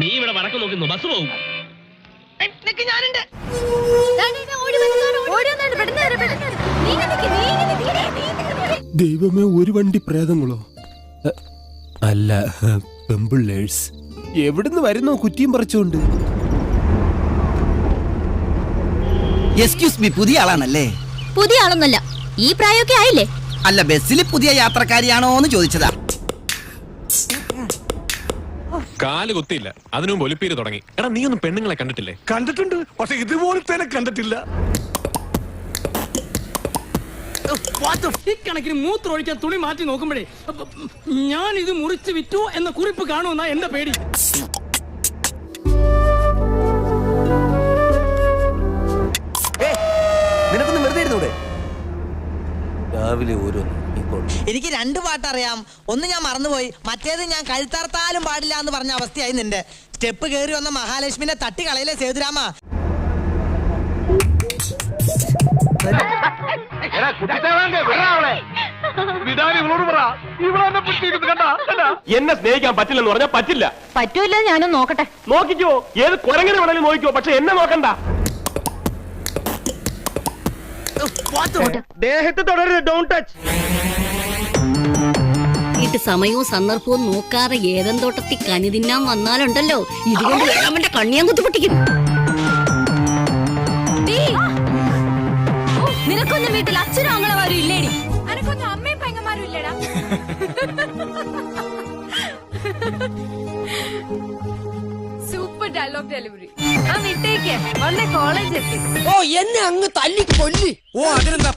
നീ ഇവിടെ വടക്ക് നോക്കുന്നു ബസ് പോകും ഞാനുണ്ട്. ദൈവമേ ഒരു വണ്ടി പ്രേതങ്ങളോ? അല്ല പെമ്പിള്ളേഴ്സ്. എവിടുന്ന് വരുന്നോ കുറ്റിയും പറിച്ചുകൊണ്ട് എക്സ്ക്യൂസ് മീ പുതിയ ആളാണല്ലേ? പുതിയ ആളൊന്നല്ല. ഈ പ്രായമൊക്കെ ആയില്ലേ? അല്ല ബസ്സിൽ പുതിയ യാത്രക്കാരിയാണോ എന്ന് ചോദിച്ചതാ. കാൽ കുത്തിയില്ല. അതിനു മുമ്പ് ഒലിപ്പീര് തുടങ്ങി. എടാ നീ ഒന്നും പെണ്ണുങ്ങളെ കണ്ടിട്ടില്ലേ? കണ്ടിട്ടുണ്ട്. പക്ഷെ ഇതുപോലത്തെ കണ്ടിട്ടില്ല. ഇക്കണക്കിന് മൂത്രമൊഴിക്കാൻ തുണി മാറ്റി നോക്കുമ്പോഴേ ഞാൻ ഇത് മുറിച്ച് വിറ്റു എന്ന കുറിപ്പ് കാണുമെന്നാ എന്റെ പേടി. നിനക്കൊന്ന് വെറുതെ ഇരുന്നൂടെ? രാവിലെ ഓരോന്ന് ഇപ്പോൾ എനിക്ക് രണ്ട് പാട്ടറിയാം. ഒന്ന് ഞാൻ മറന്നുപോയി. മറ്റേത് ഞാൻ കഴുത്തർത്താലും പാടില്ല എന്ന് പറഞ്ഞ അവസ്ഥയായി നിന്റെ. സ്റ്റെപ്പ് കയറി വന്ന മഹാലക്ഷ്മിനെ തട്ടി കളയിലെ സേതുരാമ? എന്നെ സ്നേഹിക്കാൻ പറ്റില്ലെന്ന് പറഞ്ഞാൽ പറ്റില്ല. പറ്റൂല്ല ഞാനും നോക്കട്ടെ. നോക്കിക്കോ. ഏത് കുരങ്ങനെ വേണമെങ്കിലും നോക്കിക്കോ പക്ഷെ എന്നെ നോക്കണ്ട. ദേഹത്ത് തുടരുത് ഡോൺ ടച്ച് സമയവും സന്ദർഭവും നോക്കാതെ ഏതെന്തോട്ടത്തി തോട്ടത്തിൽ കനി തിന്നാൻ വന്നാലുണ്ടല്ലോ. ഇതുകൊണ്ട് വേണമെന്റെ കണ്ണിയാൻ കുത്തുപൊട്ടിക്കും നിനക്കൊന്നും വീട്ടിൽ അച്ഛനും അങ്ങളമാരും ഇല്ലേടി. അനക്കൊന്നും അമ്മയും പെങ്ങന്മാരും ഇല്ലടാ. സൂപ്പർ ഡയലോഗ് ഡെലിവറി ആ വിട്ടേക്ക്. വന്ന കോളേജ് എത്തി. ഓ എന്നെ അങ്ങ് തല്ലി കൊല്ലി. ഓ അതിനെന്താ